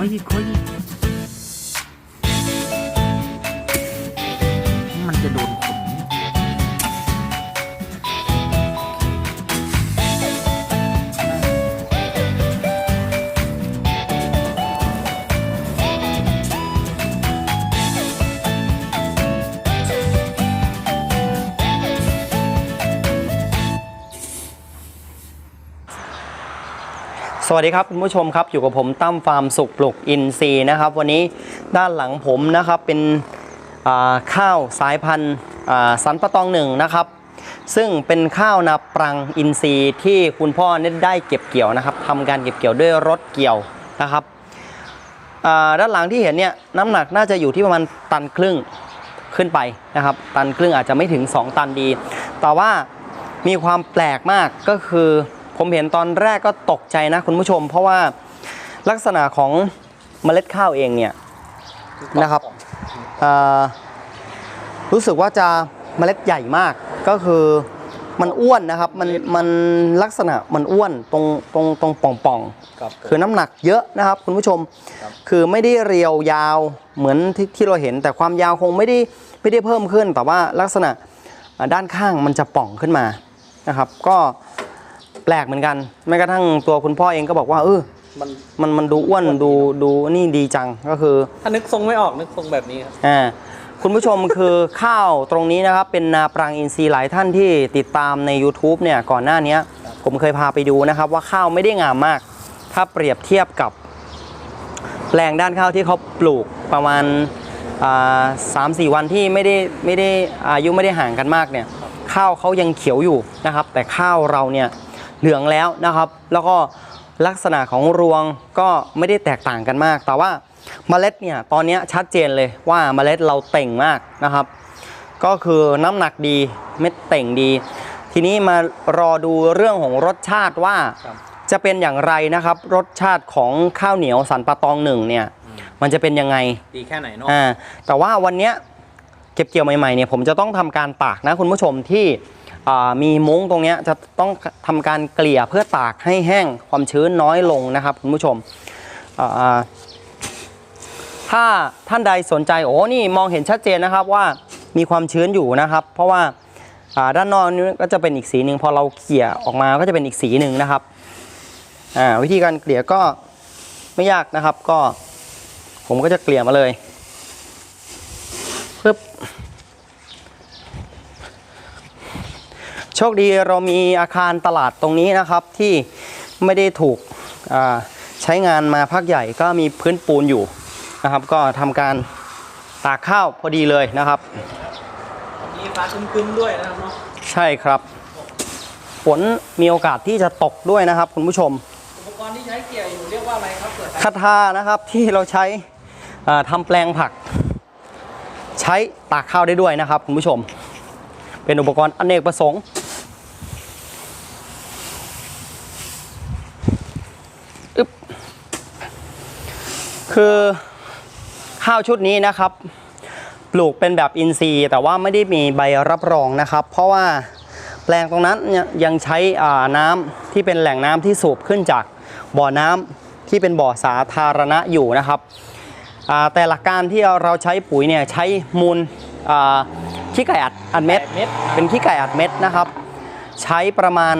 ออีกข สวัสดีครับคุณผู้ชมครับอยู่กับผมตั้มฟาร์มสุขปลูกอินทรีย์นะครับ วันนี้ด้านหลังผมนะครับเป็นข้าวสายพันธุ์สันปะตองหนึ่งนะครับ ซึ่งเป็นข้าวนาปรังอินทรีย์ที่คุณพ่อเนตได้เก็บเกี่ยวนะครับทำการเก็บเกี่ยวด้วยรถเกี่ยวนะครับด้านหลังที่เห็นเนี่ยน้ำหนักน่าจะอยู่ที่ประมาณตันครึ่งขึ้นไปนะครับ ตันครึ่งอาจจะไม่ถึง 2 ตันดี แต่ว่ามีความแปลกมากก็คือ ผมเห็นตอนแรกก็ตกใจนะคุณผู้ชม เพราะว่าลักษณะของเมล็ดข้าวเองเนี่ยนะครับอ่ารู้สึกว่าจะเมล็ดใหญ่มากก็คือมันอ้วนนะครับมันมันลักษณะมันอ้วนตรงตรงตรงป่องป่องๆครับคือน้ำหนักเยอะนะครับคุณผู้ชมครับคือไม่ได้เรียวยาวเหมือนที่ที่เราเห็น แต่ความยาวคงไม่ได้ไม่ได้เพิ่มขึ้น แต่ว่าลักษณะอ่าด้านข้างมันจะป่องขึ้นมานะครับ ก็ แปลกเหมือนกันแม้กระทั่งตัวคุณพ่อเองก็บอกว่าเออมันมันมันดูอ้วนดูดูนี่ดีจังก็คือถ้านึกทรงไม่ออกนึกทรงแบบนี้ครับอ่าคุณผู้ชมคือข้าวตรงนี้นะครับ เป็นนาปรังอินทรีย์หลายท่านที่ติดตามใน YouTube เนี่ยก่อนหน้านี้ผมเคยพาไปดูนะครับ ว่าข้าวไม่ได้งามมาก ถ้าเปรียบเทียบกับแปลงด้านข้าวที่เขาปลูกประมาณสามสี่วันที่ไม่ได้ไม่ได้อายุไม่ได้ห่างกันมากเนี่ยข้าวเขายังเขียวอยู่นะครับ แต่ข้าวเราเนี่ย เหลืองแล้วนะครับ แล้วก็ลักษณะของรวงก็ไม่ได้แตกต่างกันมาก แต่ว่าเมล็ดเนี่ยตอนนี้ชัดเจนเลยว่าเมล็ดเราเต่งมากนะครับ ก็คือน้ำหนักดีเม็ดเต่งดี ทีนี้มารอดูเรื่องของรสชาติว่าครับจะเป็นอย่างไรนะครับ รสชาติของข้าวเหนียวสันปะตองหนึ่งเนี่ย มันจะเป็นยังไงดีแค่ไหนเนาะอ่าแต่ว่าวันเนี้ยเก็บเกี่ยวใหม่ๆเนี่ยผมจะต้องทำการตากนะคุณผู้ชมที่อ่า มีมุ้งตรงนี้จะต้องทำการเกลี่ยเพื่อตากให้แห้งความชื้นน้อยลงนะครับคุณผู้ชมถ้าท่านใดสนใจโอ้นี่มองเห็นชัดเจนนะครับว่ามีความชื้นอยู่นะครับ เพราะว่าด้านนอกนี้ก็จะเป็นอีกสีหนึ่งพอเราเกลี่ยออกมาก็จะเป็นอีกสีหนึ่งนะครับวิธีการเกลี่ยก็ไม่ยากนะครับก็ ผมก็จะเกลี่ยมาเลยปึ๊บโชคดีเรามีอาคารตลาดตรงนี้นะครับที่ไม่ได้ถูกอ่าใช้งานมาพักใหญ่ก็มีพื้นปูนอยู่นะครับ ก็ทำการตากข้าวพอดีเลยนะครับมีฟ้าครึ้มๆด้วยนะครับเนาะใช่ครับฝนมีโอกาสที่จะตกด้วยนะครับคุณผู้ชม อุปกรณ์ที่ใช้เกี่ยวอยู่เรียกว่าอะไรครับเปิดคาทานะครับที่เราใช้อ่าทำแปลงผัก ใช้ตากข้าวได้ด้วยนะครับคุณผู้ชม เป็นอุปกรณ์อเนกประสงค์ คือข้าวชุดนี้นะครับปลูกเป็นแบบอินทรีย์แต่ว่าไม่ได้มีใบรับรองนะครับ เพราะว่าแปลงตรงนั้นเนี่ยยังใช้อ่าน้ำที่เป็นแหล่งน้ำที่สูบขึ้นจากบ่อน้ำที่เป็นบ่อสาธารณะอยู่นะครับอ่าแต่หลักการที่เราใช้ปุ๋ยเนี่ยใช้มูลอ่าขี้ไก่อัดอัดเม็ดเม็ดเป็นขี้ไก่อัดเม็ดนะครับ ใช้ประมาณ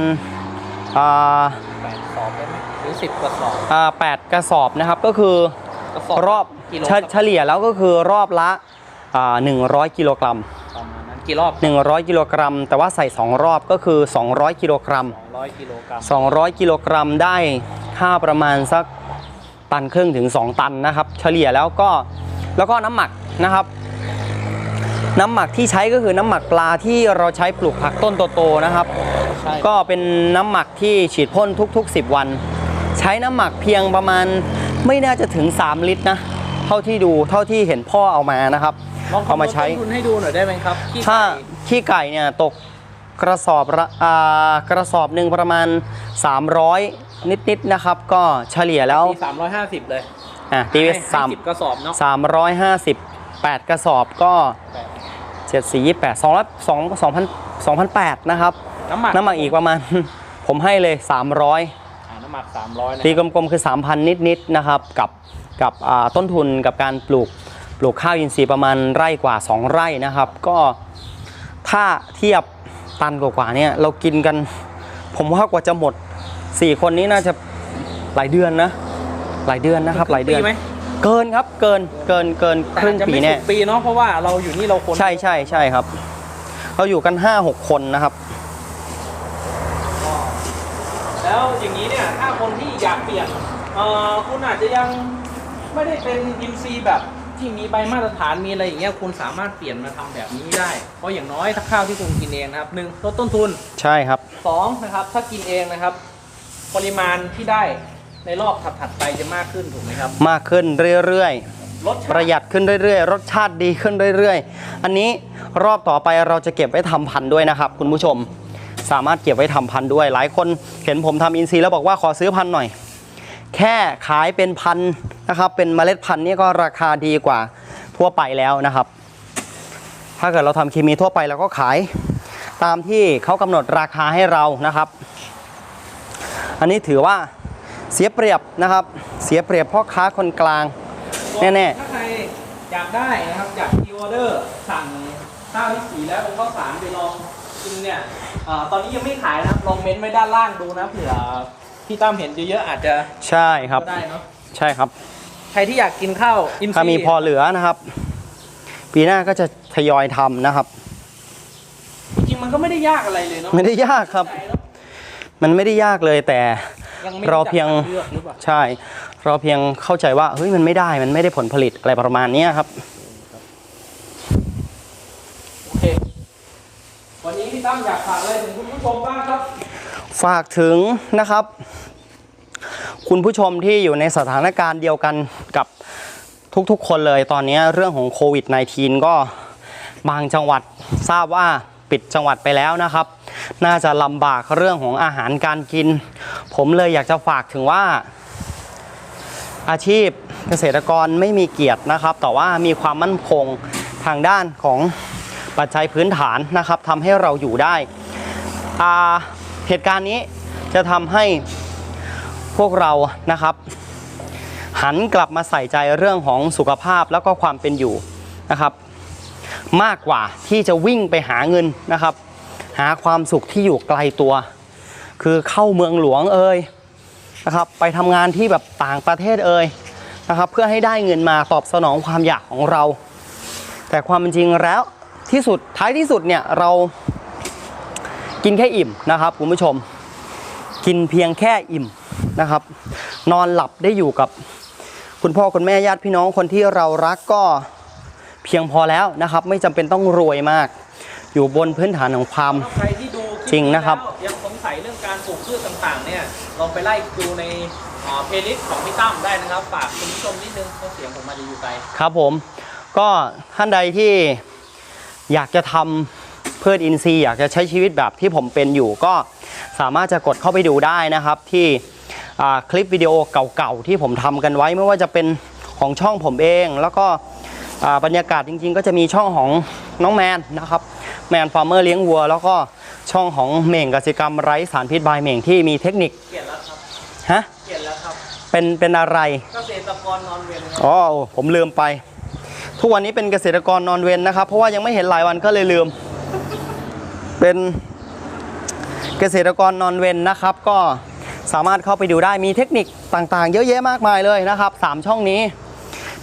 อ่าแปดสอบได้ไหมหรือสิบกระสอบอ่าแปดกระสอบนะครับก็คือก ระสอบรอบกิโลเฉเฉลี่ยแล้วก็คือรอบละอ่า100กิโลกรัมประมาณนั้นกี่รอบ100กิโลกรัม แต่ว่าใส่2รอบก็คือ200กิโลกรัม200กิโลกรัม200กิโลกรัมได้ค่าประมาณสักตันครึ่งถึง2ตันนะครับ เฉลี่ยแล้วก็แล้วก็น้ำหมักนะครับ น้ำหมักที่ใช้ก็คือน้ำหมักปลาที่เราใช้ปลูกผักต้นโตๆนะครับใช่ก็เป็นน้ำหมักที่ฉีดพ่นทุก ๆ 10 วัน ใช้น้ำหมักเพียงประมาณ ไม่น่าจะถึง 3 ลิตรนะ เท่าที่ดูเท่าที่เห็นพ่อเอามานะครับ ลองเอามาใช้ คำนวณต้นทุนให้ดูหน่อยได้ไหมครับขี้ถ้าไก่ขี้ไก่เนี่ยตกกระสอบละอ่ากระสอบหนึ่งประมาณ 300 นิดๆนะครับ ก็เฉลี่ยแล้วตีสามร้อยห้าสิบเลยอะตีไปให้สามให้สิบกระสอบเนาะสามร้อยห้าสิบแปดกระสอบก็แปดเจ็ดสี่ยี่แปดสองร้อยสองสองพันสองพันแปดนะครับ น้ำหมักน้ำหมักอีกประมาณ ผมให้เลย 300อ่าน้ำ หมักสามร้อยนะตีกลมๆคือ 3,000 นิดๆนะครับกับกับอ่าต้นทุนกับการปลูกปลูกข้าวอินทรีย์ประมาณไร่กว่า 2 ไร่นะครับ ก็ถ้าเทียบตันกว่าๆเนี่ยเรากินกัน ผมว่ากว่าจะหมด 4 คนนี้น่าจะหลายเดือนนะ หลายเดือนนะครับ หลายเดือนปีไหมเกินครับเกินเกินเกินแต่ครึ่อางจจะปีไม่แน่ถึงปีเนาะเพราะว่าเราอยู่นี่เราคนใช่ใช่ใช่ครับ เราอยู่กัน 5-6 คนนะครับ แล้วอย่างนี้เนี่ยถ้าคนที่อยากเปลี่ยนเอ่อคุณอาจจะยังไม่ได้เป็นอินซีแบบที่มีใบมาตรฐานมีอะไรอย่างเงี้ยคุณสามารถเปลี่ยนมาทำแบบนี้ได้ เพราะอย่างน้อยถ้าข้าวที่คุณกินเองนะครับหนึ่งลดต้นทุนใช่ครับสองนะครับถ้ากินเองนะครับ ปริมาณที่ได้ในรอบถัดๆไปจะมากขึ้นถูกไหมครับ มากขึ้นเรื่อยรสๆชาประติหยัดขึ้นเรื่อยๆ รสชาติดีขึ้นเรื่อยๆ อันนี้รอบต่อไปเราจะเก็บไว้ทำพันธุ์ด้วยนะครับ คุณผู้ชม สามารถเก็บไว้ทำพันธุ์ด้วย หลายคนเห็นผมทำอินทรีย์แล้วบอกว่าขอซื้อพันธุ์หน่อย แค่ขายเป็นพันธุ์นะครับเป็นเมล็ดพันธุ์นี่ก็ราคาดีกว่าทั่วไปแล้วนะครับ ถ้าเกิดเราทำเคมีทั่วไปเราก็ขายตามที่เขากำหนดราคาให้เรานะครับ อันนี้ถือว่าเสียเปรียบนะครับ เสียเปรียบพ่อค้าคนกลางแน่ๆถ้าใครอยากได้นะครับอยากพีออเดอร์สั่งข้าวที่สีแล้วเป็สารไปลอง กินเนี่ยเอ่อตอนนี้ยังไม่ขายนะครับลองเม้นต์ไว้ด้านล่างดูนะเผื่อพี่ตั้มเห็นเยอะๆอาจจะใช่ครับก็ได้เนาะใช่ครับ ใครที่อยากกินข้าวอินซีถ้ามีพอเหลือนะครับ ปีหน้าก็จะทยอยทำนะครับ จริงๆมันก็ไม่ได้ยากอะไรเลยเนาะไม่ได้ยากครับ ใจเนอะมันไม่ได้ยากเลยแต่ ยังไม่เราจักเพียงเลือกหรือเปล่าใช่ เราเพียงเข้าใจว่าเฮ้ยมันไม่ได้มันไม่ได้ผลผลิตอะไรประมาณเนี้ยครับ โอเค วันนี้พี่ ตั้มอยากฝากอะไรถึงคุณผู้ชมบ้างครับ ฝากถึงนะครับ คุณผู้ชมที่อยู่ในสถานการณ์เดียวกันกับทุกๆ คนเลยตอนนี้เรื่องของโควิด -19 ก็บางจังหวัดทราบว่าปิดจังหวัดไปแล้วนะครับ น่าจะลำบากเรื่องของอาหารการกิน ผมเลยอยากจะฝากถึงว่าอาชีพเกษตรกรไม่มีเกียรตินะครับ แต่ว่ามีความมั่นคงทางด้านของ ปัจจัยพื้นฐานนะครับทำให้เราอยู่ได้ เหตุการณ์นี้จะทำให้พวกเรานะครับ หันกลับมาใส่ใจเรื่องของสุขภาพแล้วก็ความเป็นอยู่นะครับ มากกว่าที่จะวิ่งไปหาเงินนะครับ หาความสุขที่อยู่ไกลตัว คือเข้าเมืองหลวงเอ่ยนะครับ ไปทำงานที่แบบต่างประเทศเอ่ยนะครับ เพื่อให้ได้เงินมาตอบสนองความอยากของเรา แต่ความจริงแล้ว ที่สุดท้ายที่สุดเนี่ยเรากินแค่อิ่มนะครับคุณผู้ชม กินเพียงแค่อิ่มนะครับ นอนหลับได้อยู่กับคุณพ่อคุณแม่ญาติพี่น้องคนที่เรารักก็เพียงพอแล้วนะครับ ไม่จำเป็นต้องรวยมาก อยู่บนพื้นฐานของความใครที่ดูคลิปจริงนะครับแล้วยังสงสัยเรื่องการปลูกพืชต่างๆเนี่ยลองไปไล่ดูในเพลย์ลิสต์ของพี่ตั้มได้นะครับฝากคุณผู้ชมนิดนึงเพราะเสียงผมมาจะอยู่ไกลครับผม ก็ท่านใดที่ อยากจะทำพืชอินทรีย์อยากจะใช้ชีวิตแบบที่ผมเป็นอยู่ก็สามารถจะกดเข้าไปดูได้นะครับ ที่อ่าคลิปวิดีโอเก่าๆที่ผมทำกันไว้ไม่ว่าจะเป็นของช่องผมเอง แล้วก็อ่าบรรยากาศจริงๆ ก็จะมีช่องของน้องแมนนะครับแมนฟาร์มเมอร์เลี้ยงวัว แล้วก็ช่องของเหม่งกสิกรรมไร้สารพิษบายเหม่งที่มีเทคนิคเปลี่ยนแล้วครับฮะเปลี่ยนแล้วครับเป็นเป็นอะไรเกษตรกรนอนเวรครับอ๋อผมลืมไป ทุกวันนี้เป็นเกษตรกรนอนเวรนะครับ เพราะว่ายังไม่เห็นหลายวันก็เลยลืม เป็นเกษตรกรนอนเวรนะครับ ก็สามารถเข้าไปดูได้มีเทคนิคต่างๆ เยอะแยะมากมายเลยนะครับสามช่องนี้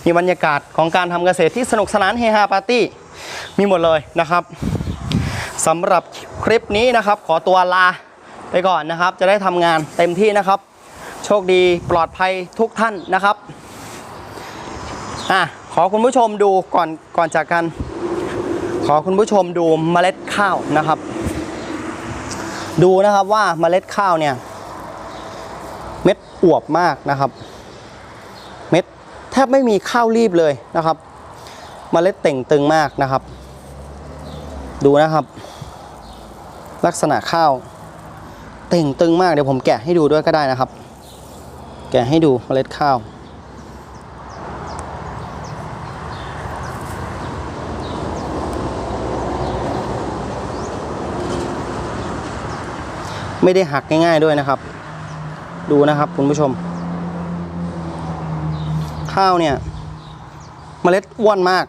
มีบรรยากาศของการทำเกษตรที่สนุกสนานเฮฮาปาร์ตี้มีหมดเลยนะครับสำหรับคลิปนี้นะครับ ขอตัวลาไปก่อนนะครับ จะได้ทำงานเต็มที่นะครับ โชคดีปลอดภัยทุกท่านนะครับอะ อคุณผู้ชมดูก่อนก่อนจากกัน ขอคุณผู้ชมดูเมล็ดข้าวนะครับ ดูนะครับว่าเมล็ดข้าวเนี่ย เม็ดอวบมากนะครับ เม็ดแทบไม่มีข้าวรีบเลยนะครับ เมล็ดเต่งตึงมากนะครับ ดูนะครับ ลักษณะข้าว เต่งตึงมากเดี๋ยวผมแกะให้ดูด้วยก็ได้นะครับ แกะให้ดูเมล็ดข้าว ไม่ได้หักง่ายๆด้วยนะครับ ดูนะครับคุณผู้ชมขข้าวเนี่ยเมล็ดอ้วนมาก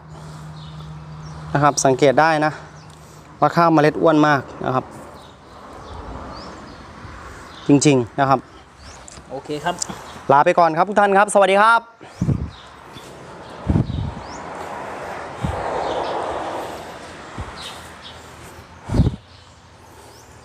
นะครับ สังเกตได้นะ ว่าข้าวเมล็ดอ้วนมากนะครับ จริงๆนะครับ โอเคครับ ลาไปก่อนครับทุกท่านครับ สวัสดีครับ